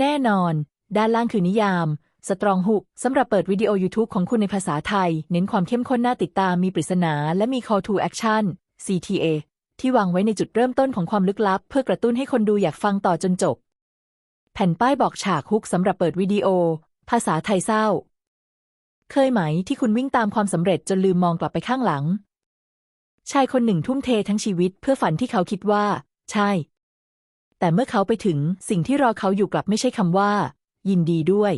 แน่นอน ด้านล่างคือนิยามสตรองฮุกสำหรับเปิดวิดีโอ YouTube ของคุณในภาษาไทย เน้นความเข้มข้นน่าติดตามมีปริศนา และมี Call to Action CTA ที่วางไว้ในจุดเริ่มต้นของความลึกลับ เพื่อกระตุ้นให้คนดูอยากฟังต่อจนจบ แผ่นป้ายบอกฉากฮุกสำหรับเปิดวิดีโอ ภาษาไทยเศร้า เคยไหมที่คุณวิ่งตามความสำเร็จจนลืมมองกลับไปข้างหลัง ชายคนหนึ่งทุ่มเททั้งชีวิตเพื่อฝันที่เขาคิดว่า ใช่ แต่เมื่อเขาไปถึงสิ่งที่รอเขาอยู่กลับไม่ใช่คำว่า ยินดีด้วย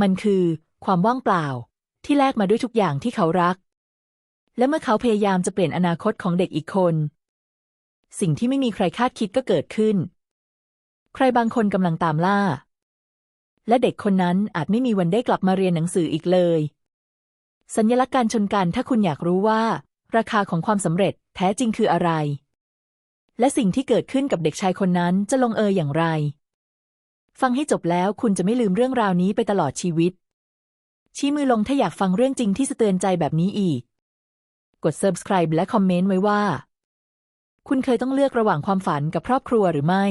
มันคือ ความว่างเปล่า ที่แลกมาด้วยทุกอย่างที่เขารัก และเมื่อเขาพยายามจะเปลี่ยนอนาคตของเด็กอีกคน สิ่งที่ไม่มีใครคาดคิดก็เกิดขึ้น ใครบางคนกำลังตามล่า และเด็กคนนั้นอาจไม่มีวันได้กลับมาเรียนหนังสืออีกเลย สัญลักษณ์การชนกันถ้าคุณอยากรู้ว่า ราคาของความสำเร็จแท้จริงคืออะไร และสิ่งที่เกิดขึ้นกับเด็กชายคนนั้นจะลงเอยอย่างไร ฟังให้จบแล้วคุณจะไม่ลืมเรื่องราวนี้ไปตลอดชีวิต ชี้มือลงถ้าอยากฟังเรื่องจริงที่สะเตือนใจแบบนี้อีก กด subscribe และคอมเมนต์ไว้ว่า คุณเคยต้องเลือกระหว่างความฝันกับครอบครัวหรือไม่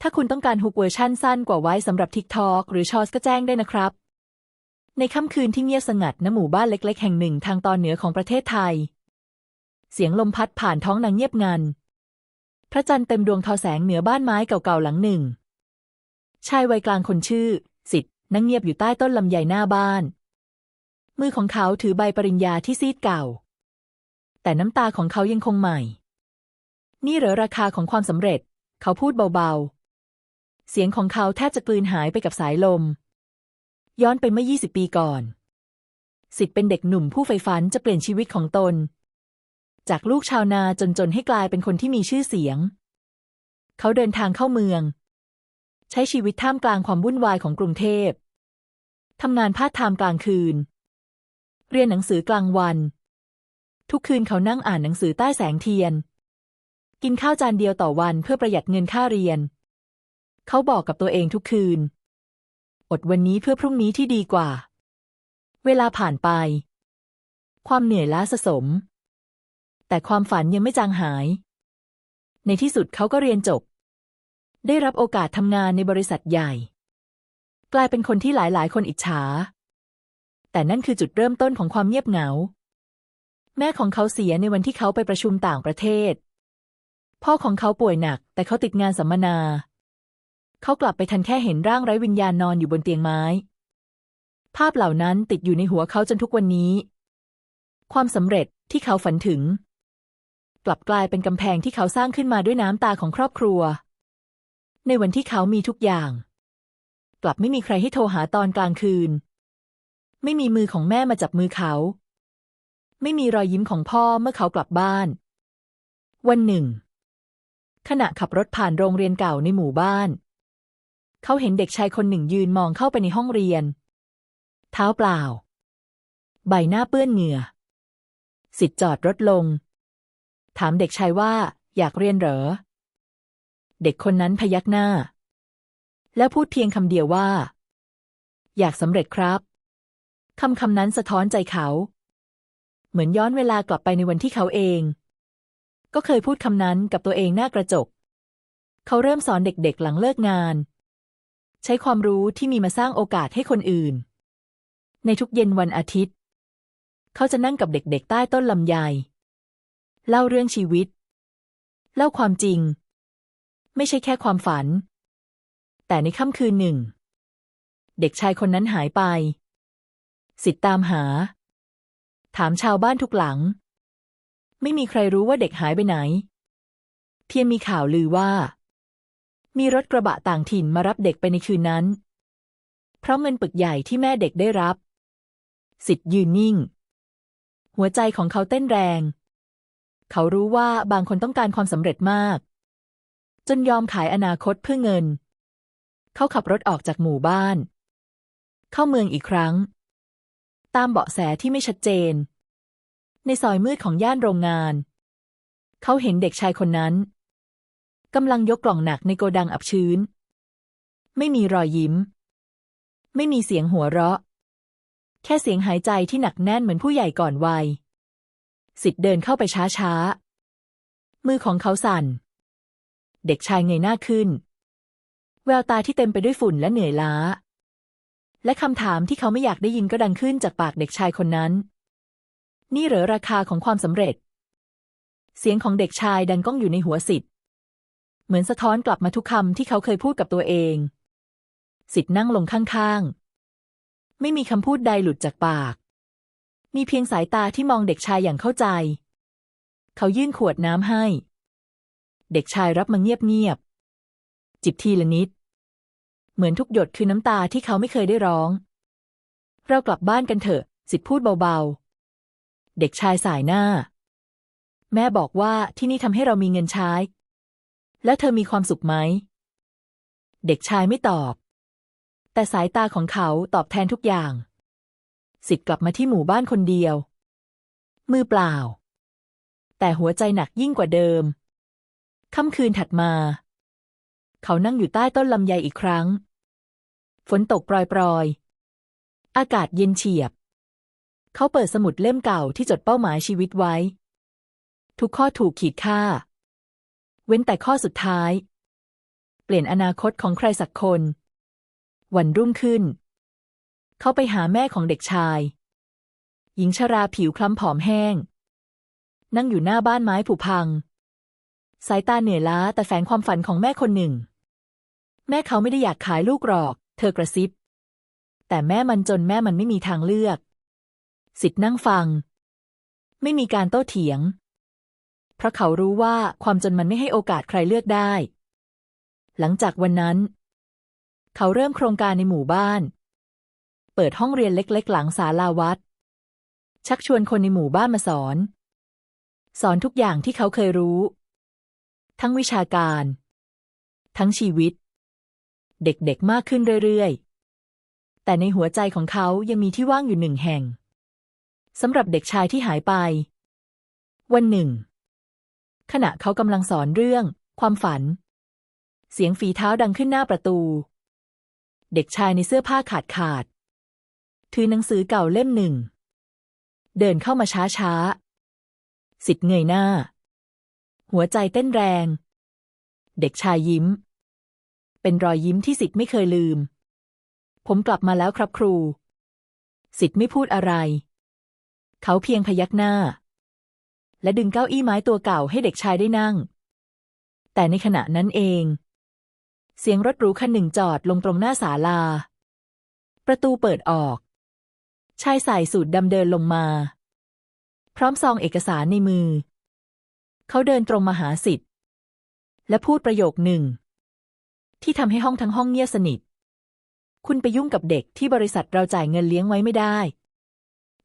ถ้าคุณต้องการฮุกเวอร์ชั่นสั้นกว่าไว้สำหรับ TikTok หรือชอสก็แจ้งได้นะครับ ในค่ำคืนที่เงียบสงัดณหมู่บ้านเล็ก ๆ แห่งหนึ่งทางตอนเหนือของประเทศไทย เสียงลมพัดผ่านท้องนางเงียบงัน พระจันทร์เต็มดวงทอแสงเหนือบ้านไม้เก่าๆหลังหนึ่ง ชายวัยกลางคนชื่อ สิทธิ์นั่งเงียบอยู่ใต้ต้นลำไยหน้าบ้าน มือของเขาถือใบปริญญาที่ซีดเก่า แต่น้ำตาของเขายังคงใหม่ นี่เหรอราคาของความสำเร็จ เขาพูดเบาๆ เสียงของเขาแทบจะกลืนหายไปกับสายลม ย้อนไปเมื่อ 20 ปีก่อน สิทธิ์เป็นเด็กหนุ่มผู้ใฝ่ฝันจะเปลี่ยนชีวิตของตน จากลูกชาวนาจนๆให้กลายเป็นคนที่มีชื่อเสียง เขาเดินทางเข้าเมือง ใช้ชีวิตท่ามกลางความวุ่นวายของกรุงเทพทำงานพาร์ทไทม์กลางคืน เรียนหนังสือกลางวัน ทุกคืนเขานั่งอ่านหนังสือใต้แสงเทียน กินข้าวจานเดียวต่อวันเพื่อประหยัดเงินค่าเรียน เขาบอกกับตัวเองทุกคืน อดวันนี้เพื่อพรุ่งนี้ที่ดีกว่า เวลาผ่านไป ความเหนื่อยล้าสะสม แต่ความฝันยังไม่จางหาย ในที่สุดเขาก็เรียนจบ ได้รับโอกาสทำงานในบริษัทใหญ่ กลายเป็นคนที่หลายๆ คนอิจฉา แต่นั่นคือจุดเริ่มต้นของความเงียบเหงา แม่ของเขาเสียในวันที่เขาไปประชุมต่างประเทศ พ่อของเขาป่วยหนัก แต่เขาติดงานสัมมนา เขากลับไปทันแค่เห็นร่างไร้วิญญาณนอนอยู่บนเตียงไม้ ภาพเหล่านั้นติดอยู่ในหัวเขาจนทุกวันนี้ ความสำเร็จที่เขาฝันถึง กลับกลายเป็นกำแพงที่เขาสร้างขึ้นมาด้วยน้ำตาของครอบครัว ในวันที่เขามีทุกอย่าง กลับไม่มีใครให้โทรหาตอนกลางคืน ไม่มีมือของแม่มาจับมือเขา ไม่มีรอยยิ้มของพ่อเมื่อเขากลับบ้าน วันหนึ่ง ขณะขับรถผ่านโรงเรียนเก่าในหมู่บ้าน เขาเห็นเด็กชายคนหนึ่งยืนมองเข้าไปในห้องเรียน เท้าเปล่า ใบหน้าเปื้อนเหงื่อสิทธิ์จอดรถลง ถามเด็กชายว่า อยากเรียนเหรอ เด็กคนนั้นพยักหน้า แล้วพูดเพียงคำเดียวว่า อยากสำเร็จครับคำคำนั้นสะท้อนใจเขา เหมือนย้อนเวลากลับไปในวันที่เขาเอง ก็เคยพูดคำนั้นกับตัวเองหน้ากระจก เขาเริ่มสอนเด็กๆหลังเลิกงาน ใช้ความรู้ที่มีมาสร้างโอกาสให้คนอื่น ในทุกเย็นวันอาทิตย์ เขาจะนั่งกับเด็กๆ ใต้ต้นลำไย เล่าเรื่องชีวิต เล่าความจริง ไม่ใช่แค่ความฝัน แต่ในค่ำคืนหนึ่ง เด็กชายคนนั้นหายไป สิทธิ์ตามหา ถามชาวบ้านทุกหลัง ไม่มีใครรู้ว่าเด็กหายไปไหน เพียงมีข่าวลือว่า มีรถกระบะต่างถิ่นมารับเด็กไปในคืนนั้น เพราะเงินปึกใหญ่ที่แม่เด็กได้รับ สิทธิ์ยืนนิ่ง หัวใจของเขาเต้นแรง เขารู้ว่าบางคนต้องการความสำเร็จมาก จนยอมขายอนาคตเพื่อเงิน เขาขับรถออกจากหมู่บ้าน เข้าเมืองอีกครั้ง ตามเบาะแสที่ไม่ชัดเจน ในซอยมืดของย่านโรงงาน เขาเห็นเด็กชายคนนั้นกำลังยกกล่องหนักในโกดังอับชื้น ไม่มีรอยยิ้ม ไม่มีเสียงหัวเราะ แค่เสียงหายใจที่หนักแน่นเหมือนผู้ใหญ่ก่อนวัย สิทธิ์เดินเข้าไปช้าๆ มือของเขาสั่น เด็กชายเงยหน้าขึ้น แววตาที่เต็มไปด้วยฝุ่นและเหนื่อยล้า และคำถามที่เขาไม่อยากได้ยินก็ดังขึ้นจากปากเด็กชายคนนั้น นี่เหรอราคาของความสำเร็จ เสียงของเด็กชายดังก้องอยู่ในหัวสิทธิ์ เหมือนสะท้อนกลับมาทุกคำที่เขาเคยพูดกับตัวเอง สิทธิ์นั่งลงข้างๆ ไม่มีคำพูดใดหลุดจากปาก มีเพียงสายตาที่มองเด็กชายอย่างเข้าใจ เขายื่นขวดน้ำให้ เด็กชายรับมาเงียบๆ จิบทีละนิด เหมือนทุกหยดคือน้ำตาที่เขาไม่เคยได้ร้อง เรากลับบ้านกันเถอะ สิทธิ์พูดเบาๆ เด็กชายสายหน้า แม่บอกว่าที่นี่ทำให้เรามีเงินใช้ แล้วเธอมีความสุขไหม เด็กชายไม่ตอบ แต่สายตาของเขาตอบแทนทุกอย่าง สิทธิ์กลับมาที่หมู่บ้านคนเดียว มือเปล่า แต่หัวใจหนักยิ่งกว่าเดิม ค่ำคืนถัดมา เขานั่งอยู่ใต้ต้นลำไยอีกครั้ง ฝนตกปรอยๆ อากาศเย็นเฉียบ เขาเปิดสมุดเล่มเก่าที่จดเป้าหมายชีวิตไว้ ทุกข้อถูกขีดค่า เว้นแต่ข้อสุดท้าย เปลี่ยนอนาคตของใครสักคน วันรุ่งขึ้น เขาไปหาแม่ของเด็กชาย หญิงชราผิวคล้ำผอมแห้ง นั่งอยู่หน้าบ้านไม้ผุพัง สายตาเหนื่อยล้าแต่แฝงความฝันของแม่คนหนึ่ง แม่เขาไม่ได้อยากขายลูกหรอก เธอกระซิบ แต่แม่มันจนแม่มันไม่มีทางเลือก สิทธิ์นั่งฟัง ไม่มีการโต้เถียง เพราะเขารู้ว่าความจนมันไม่ให้โอกาสใครเลือกได้ หลังจากวันนั้น เขาเริ่มโครงการในหมู่บ้าน ปิดห้องเรียนเล็กๆ หลังศาลาวัด ชักชวนคนในหมู่บ้านมาสอน สอนทุกอย่างที่เขาเคยรู้ ทั้งวิชาการ ทั้งชีวิต เด็กๆมากขึ้นเรื่อยๆ แต่ในหัวใจของเขายังมีที่ว่างอยู่หนึ่งแห่งสำหรับเด็กชายที่หายไป วันหนึ่ง ขณะเขากำลังสอนเรื่อง ความฝัน เสียงฝีเท้าดังขึ้นหน้าประตู เด็กชายในเสื้อผ้าขาดขาด ถือหนังสือเก่าเล่มหนึ่ง เดินเข้ามาช้าช้าๆสิทธิ์เงยหน้า หัวใจเต้นแรง เด็กชายยิ้ม เป็นรอยยิ้มที่สิทธิ์ไม่เคยลืม ผมกลับมาแล้วครับครู สิทธิ์ไม่พูดอะไร เขาเพียงพยักหน้า และดึงเก้าอี้ไม้ตัวเก่าให้เด็กชายได้นั่ง แต่ในขณะนั้นเอง เสียงรถหรูคันหนึ่งจอดลงตรงหน้าศาลา ประตูเปิดออก ชายใส่สูทดำเดินลงมา พร้อมซองเอกสารในมือ เขาเดินตรงมาหาสิทธิ์ และพูดประโยคหนึ่ง ที่ทำให้ห้องทั้งห้องเงียบสนิท คุณไปยุ่งกับเด็กที่บริษัทเราจ่ายเงินเลี้ยงไว้ไม่ได้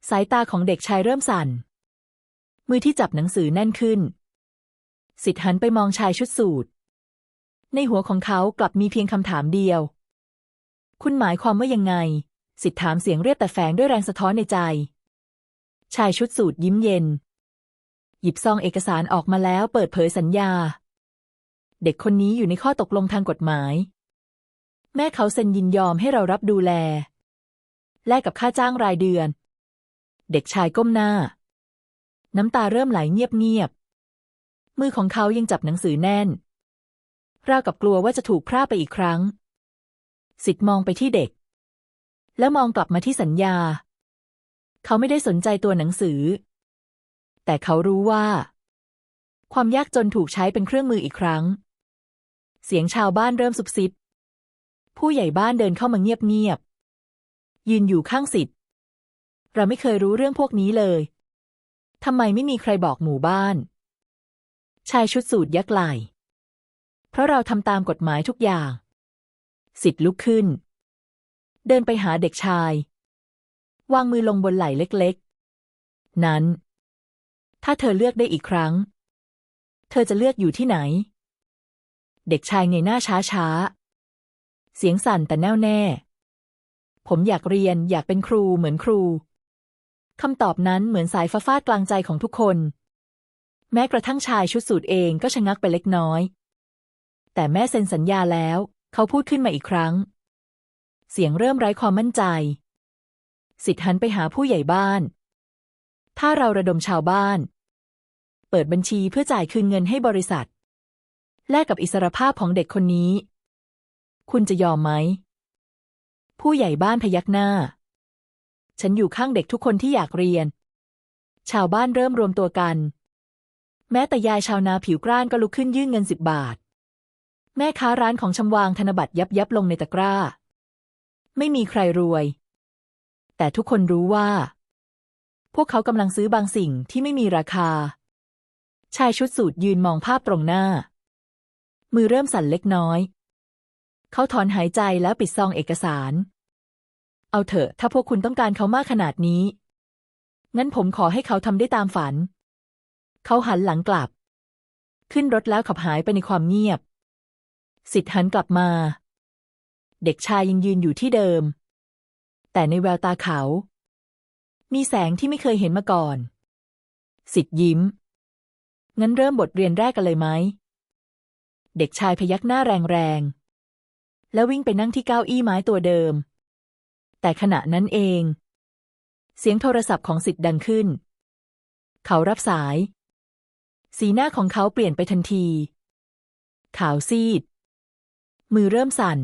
สายตาของเด็กชายเริ่มสั่น มือที่จับหนังสือแน่นขึ้น สิทธิ์หันไปมองชายชุดสูทในหัวของเขากลับมีเพียงคำถามเดียว คุณหมายความว่ายังไง สิทธิ์ถามเสียงเรียบแต่แฝงด้วยแรงสะท้อนในใจ ชายชุดสูทยิ้มเย็น หยิบซองเอกสารออกมาแล้วเปิดเผยสัญญา เด็กคนนี้อยู่ในข้อตกลงทางกฎหมาย แม่เขาเซ็นยินยอมให้เรารับดูแล แลกกับค่าจ้างรายเดือน เด็กชายก้มหน้า น้ำตาเริ่มไหลเงียบๆมือของเขายังจับหนังสือแน่นราวกับกลัวว่าจะถูกพร่าไปอีกครั้ง สิทธิ์มองไปที่เด็ก แล้วมองกลับมาที่สัญญา เขาไม่ได้สนใจตัวหนังสือ แต่เขารู้ว่า ความยากจนถูกใช้เป็นเครื่องมืออีกครั้ง เสียงชาวบ้านเริ่มซุบซิบ ผู้ใหญ่บ้านเดินเข้ามาเงียบๆยืนอยู่ข้างสิทธิ์เราไม่เคยรู้เรื่องพวกนี้เลยทำไมไม่มีใครบอกหมู่บ้าน ชายชุดสูทยักไหล่เพราะเราทำตามกฎหมายทุกอย่าง สิทธิ์ลุกขึ้น เดินไปหาเด็กชาย วางมือลงบนไหล่เล็กๆ นั้น ถ้าเธอเลือกได้อีกครั้ง เธอจะเลือกอยู่ที่ไหน เด็กชายเงยหน้าช้าๆ เสียงสั่นแต่แน่วแน่ ผมอยากเรียนอยากเป็นครูเหมือนครูคำตอบนั้นเหมือนสายฟ้าฟาดกลางใจของทุกคน แม้กระทั่งชายชุดสูทเองก็ชะงักไปเล็กน้อย แต่แม่เซ็นสัญญาแล้ว เขาพูดขึ้นมาอีกครั้ง เสียงเริ่มไร้ความมั่นใจ สิทธิ์หันไปหาผู้ใหญ่บ้าน ถ้าเราระดมชาวบ้าน เปิดบัญชีเพื่อจ่ายคืนเงินให้บริษัท แลกกับอิสรภาพของเด็กคนนี้ คุณจะยอมไหม ผู้ใหญ่บ้านพยักหน้า ฉันอยู่ข้างเด็กทุกคนที่อยากเรียน ชาวบ้านเริ่มรวมตัวกัน แม้แต่ยายชาวนาผิวกร้านก็ลุกขึ้นยื่นเงินสิบบาท แม่ค้าร้านของชำวางธนบัตรยับยับลงในตะกร้า ไม่มีใครรวย แต่ทุกคนรู้ว่า พวกเขากำลังซื้อบางสิ่งที่ไม่มีราคา ชายชุดสูทยืนมองภาพตรงหน้า มือเริ่มสั่นเล็กน้อย เขาถอนหายใจแล้วปิดซองเอกสาร เอาเถอะถ้าพวกคุณต้องการเขามากขนาดนี้ งั้นผมขอให้เขาทำได้ตามฝัน เขาหันหลังกลับ ขึ้นรถแล้วขับหายไปในความเงียบ สิทธิ์หันกลับมา เด็กชายยังยืนอยู่ที่เดิม แต่ในแววตาเขา มีแสงที่ไม่เคยเห็นมาก่อน สิทธิ์ยิ้ม งั้นเริ่มบทเรียนแรกกันเลยไหม เด็กชายพยักหน้าแรงๆ แล้ววิ่งไปนั่งที่เก้าอี้ไม้ตัวเดิม แต่ขณะนั้นเอง เสียงโทรศัพท์ของสิทธิ์ดังขึ้น เขารับสาย สีหน้าของเขาเปลี่ยนไปทันที ขาวซีด มือเริ่มสั่น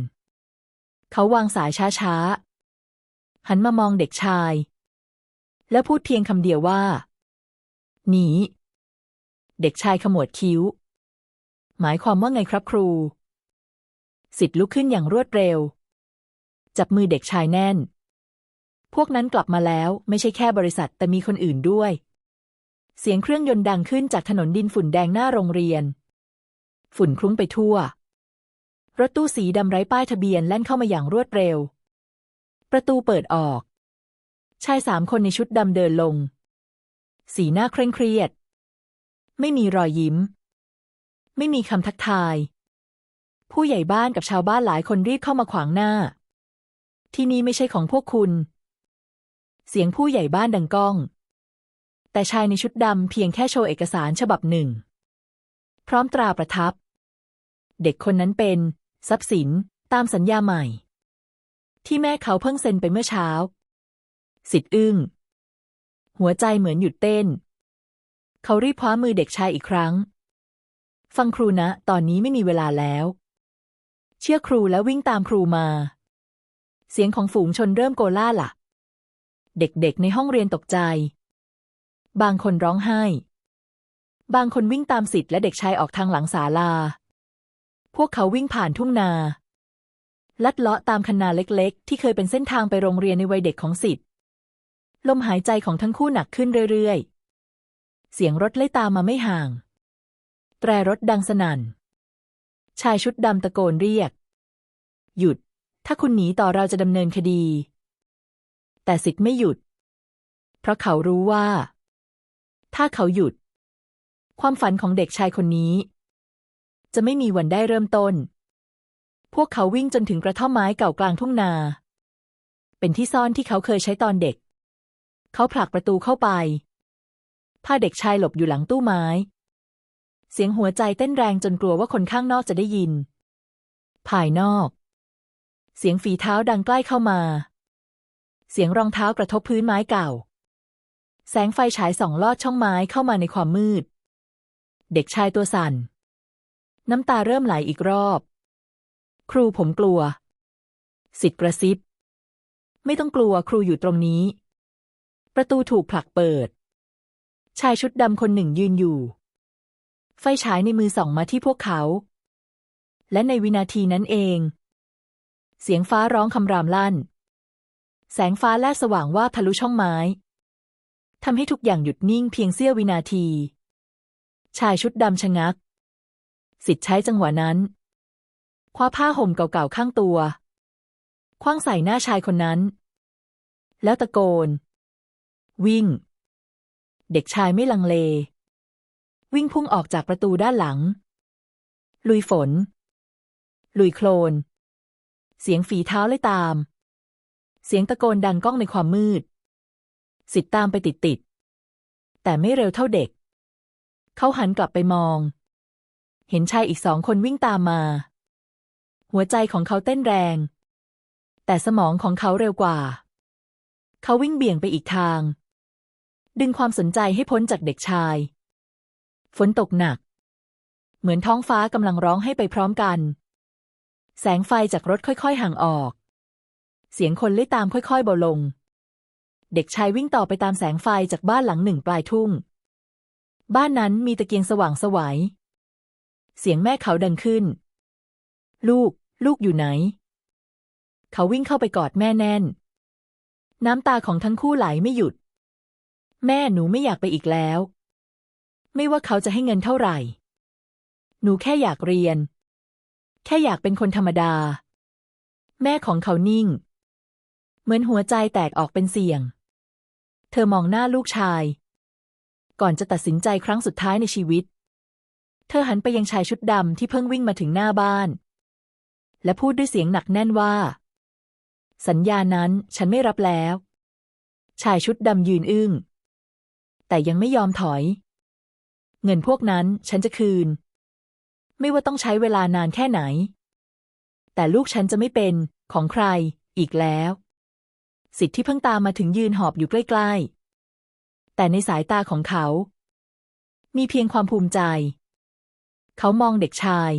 เขาวางสายช้าๆ หันมามองเด็กชาย แล้วพูดเพียงคำเดียวว่า หนี เด็กชายขมวดคิ้ว หมายความว่าไงครับครู สิทธิ์ลุกขึ้นอย่างรวดเร็ว จับมือเด็กชายแน่น พวกนั้นกลับมาแล้วไม่ใช่แค่บริษัทแต่มีคนอื่นด้วย เสียงเครื่องยนต์ดังขึ้นจากถนนดินฝุ่นแดงหน้าโรงเรียน ฝุ่นคลุ้งไปทั่ว รถตู้สีดำไร้ป้ายทะเบียนแล่นเข้ามาอย่างรวดเร็ว ประตูเปิดออก ชายสามคนในชุดดำเดินลง สีหน้าเคร่งเครียด ไม่มีรอยยิ้ม ไม่มีคำทักทาย ผู้ใหญ่บ้านกับชาวบ้านหลายคนรีบเข้ามาขวางหน้า ที่นี่ไม่ใช่ของพวกคุณ เสียงผู้ใหญ่บ้านดังก้อง แต่ชายในชุดดำเพียงแค่โชว์เอกสารฉบับหนึ่ง พร้อมตราประทับเด็กคนนั้นเป็น ทรัพย์สิน ตามสัญญาใหม่ ที่แม่เขาเพิ่งเซ็นไปเมื่อเช้า สิทธิ์อึ้ง หัวใจเหมือนหยุดเต้น เขารีบคว้ามือเด็กชายอีกครั้ง ฟังครูนะ ตอนนี้ไม่มีเวลาแล้ว เชื่อครูแล้ววิ่งตามครูมา เสียงของฝูงชนเริ่มโกล่าละ่ะ เด็กๆในห้องเรียนตกใจ บางคนร้องไห้ บางคนวิ่งตามสิทธิ์และเด็กชายออกทางหลังศาลา พวกเขาวิ่งผ่านทุ่งนา ลัดเลาะตามคันนาเล็กๆ ที่เคยเป็นเส้นทางไปโรงเรียนในวัยเด็กของสิทธิ์ลมหายใจของทั้งคู่หนักขึ้นเรื่อยๆ เสียงรถไล่ตามมาไม่ห่าง แตรรถดังสนั่น ชายชุดดำตะโกนเรียก หยุด ถ้าคุณหนีต่อเราจะดำเนินคดี แต่สิทธิ์ไม่หยุด เพราะเขารู้ว่า ถ้าเขาหยุด ความฝันของเด็กชายคนนี้ จะไม่มีวันได้เริ่มต้น พวกเขาวิ่งจนถึงกระท่อมไม้เก่ากลางทุ่งนา เป็นที่ซ่อนที่เขาเคยใช้ตอนเด็ก เขาผลักประตูเข้าไปพาเด็กชายหลบอยู่หลังตู้ไม้ เสียงหัวใจเต้นแรงจนกลัวว่าคนข้างนอกจะได้ยิน ภายนอก เสียงฝีเท้าดังใกล้เข้ามา เสียงรองเท้ากระทบพื้นไม้เก่า แสงไฟฉายส่องลอดช่องไม้เข้ามาในความมืด เด็กชายตัวสั่น น้ำตาเริ่มไหลอีกรอบ ครูผมกลัว สิทธิ์กระซิบ ไม่ต้องกลัวครูอยู่ตรงนี้ ประตูถูกผลักเปิด ชายชุดดำคนหนึ่งยืนอยู่ ไฟฉายในมือส่องมาที่พวกเขา และในวินาทีนั้นเอง เสียงฟ้าร้องคำรามลั่น แสงฟ้าแลบสว่างว่าบทะลุช่องไม้ทำให้ทุกอย่างหยุดนิ่งเพียงเสี้ยววินาที ชายชุดดำชะงัก สิทธิ์ใช้จังหวะนั้น คว้าผ้าห่มเก่าๆข้างตัวคว้างใส่หน้าชายคนนั้น แล้วตะโกน วิ่ง เด็กชายไม่ลังเล วิ่งพุ่งออกจากประตูด้านหลัง ลุยฝน ลุยโคลน เสียงฝีเท้าไล่ตาม เสียงตะโกนดังก้องในความมืด สิทธิ์ตามไปติดๆแต่ไม่เร็วเท่าเด็ก เขาหันกลับไปมอง เห็นชายอีกสองคนวิ่งตามมา หัวใจของเขาเต้นแรง แต่สมองของเขาเร็วกว่า เขาวิ่งเบี่ยงไปอีกทาง ดึงความสนใจให้พ้นจากเด็กชาย ฝนตกหนัก เหมือนท้องฟ้ากำลังร้องให้ไปพร้อมกัน แสงไฟจากรถค่อยๆห่างออก เสียงคนเล่ยตามค่อยๆเบาลง เด็กชายวิ่งต่อไปตามแสงไฟจากบ้านหลังหนึ่งปลายทุ่ง บ้านนั้นมีตะเกียงสว่างสวัย เสียงแม่เขาดังขึ้น ลูก ลูกอยู่ไหน เขาวิ่งเข้าไปกอดแม่แน่น น้ำตาของทั้งคู่ไหลไม่หยุด แม่หนูไม่อยากไปอีกแล้ว ไม่ว่าเขาจะให้เงินเท่าไหร่ หนูแค่อยากเรียน แค่อยากเป็นคนธรรมดา แม่ของเขานิ่ง เหมือนหัวใจแตกออกเป็นเสียง เธอมองหน้าลูกชาย ก่อนจะตัดสินใจครั้งสุดท้ายในชีวิต เธอหันไปยังชายชุดดำที่เพิ่งวิ่งมาถึงหน้าบ้าน และพูดด้วยเสียงหนักแน่นว่า สัญญานั้นฉันไม่รับแล้ว ชายชุดดำยืนอึ้ง แต่ยังไม่ยอมถอย เงินพวกนั้นฉันจะคืน ไม่ว่าต้องใช้เวลานานแค่ไหน แต่ลูกฉันจะไม่เป็นของใครอีกแล้ว สิทธิ์ที่เพิ่งตามมาถึงยืนหอบอยู่ใกล้ ๆ แต่ในสายตาของเขา มีเพียงความภูมิใจ เขามองเด็กชาย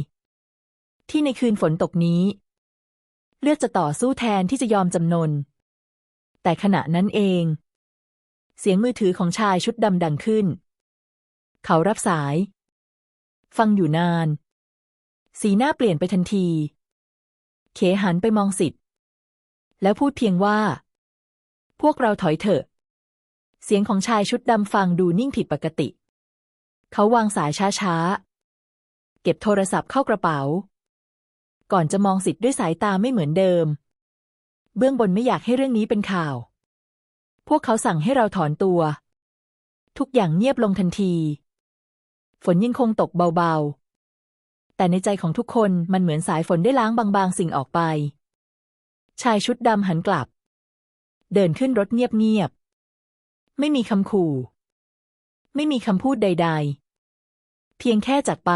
ที่ในคืนฝนตกนี้ เลือกจะต่อสู้แทนที่จะยอมจำนน แต่ขณะนั้นเอง เสียงมือถือของชายชุดดำดังขึ้น เขารับสาย ฟังอยู่นาน สีหน้าเปลี่ยนไปทันที เขหันไปมองสิทธิ์แล้วพูดเพียงว่า พวกเราถอยเถอะ เสียงของชายชุดดำฟังดูนิ่งผิดปกติ เขาวางสายช้าๆ เก็บโทรศัพท์เข้ากระเป๋า ก่อนจะมองสิทธิ์ด้วยสายตาไม่เหมือนเดิม เบื้องบนไม่อยากให้เรื่องนี้เป็นข่าว พวกเขาสั่งให้เราถอนตัว ทุกอย่างเงียบลงทันที ฝนยังคงตกเบาๆ แต่ในใจของทุกคนมันเหมือนสายฝนได้ล้างบางๆ สิ่งออกไป ชายชุดดำหันกลับ เดินขึ้นรถเงียบๆ ไม่มีคำขู่ ไม่มีคำพูดใด ๆ เพียงแค่จากไป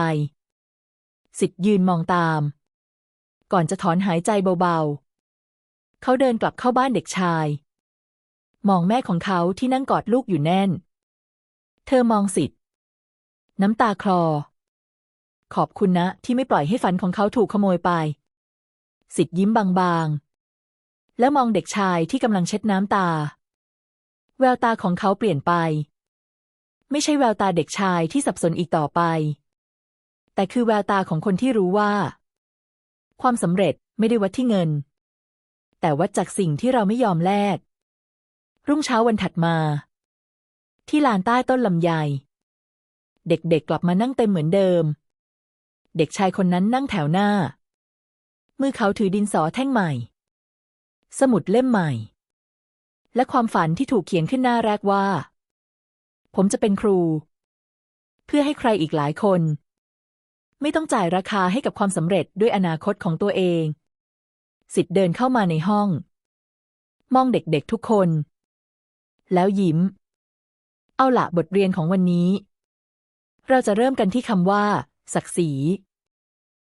สิทธิ์ยืนมองตาม ก่อนจะถอนหายใจเบาๆ เขาเดินกลับเข้าบ้านเด็กชาย มองแม่ของเขาที่นั่งกอดลูกอยู่แน่น เธอมองสิทธิ์น้ำตาคลอ ขอบคุณนะที่ไม่ปล่อยให้ฝันของเขาถูกขโมยไป สิทธิ์ยิ้มบางๆ แล้วมองเด็กชายที่กำลังเช็ดน้ำตา แววตาของเขาเปลี่ยนไป ไม่ใช่แววตาเด็กชายที่สับสนอีกต่อไป แต่คือแววตาของคนที่รู้ว่า ความสำเร็จไม่ได้วัดที่เงิน แต่วัดจากสิ่งที่เราไม่ยอมแลก รุ่งเช้าวันถัดมา ที่ลานใต้ต้นลำไย เด็กๆกลับมานั่งเต็มเหมือนเดิม เด็กชายคนนั้นนั่งแถวหน้า มือเขาถือดินสอแท่งใหม่ สมุดเล่มใหม่ และความฝันที่ถูกเขียนขึ้นหน้าแรกว่า ผมจะเป็นครู เพื่อให้ใครอีกหลายคน ไม่ต้องจ่ายราคาให้กับความสำเร็จด้วยอนาคตของตัวเอง สิทธิ์เดินเข้ามาในห้อง มองเด็กๆทุกคน แล้วยิ้ม เอาละบทเรียนของวันนี้ เราจะเริ่มกันที่คำว่า ศักดิ์ศรี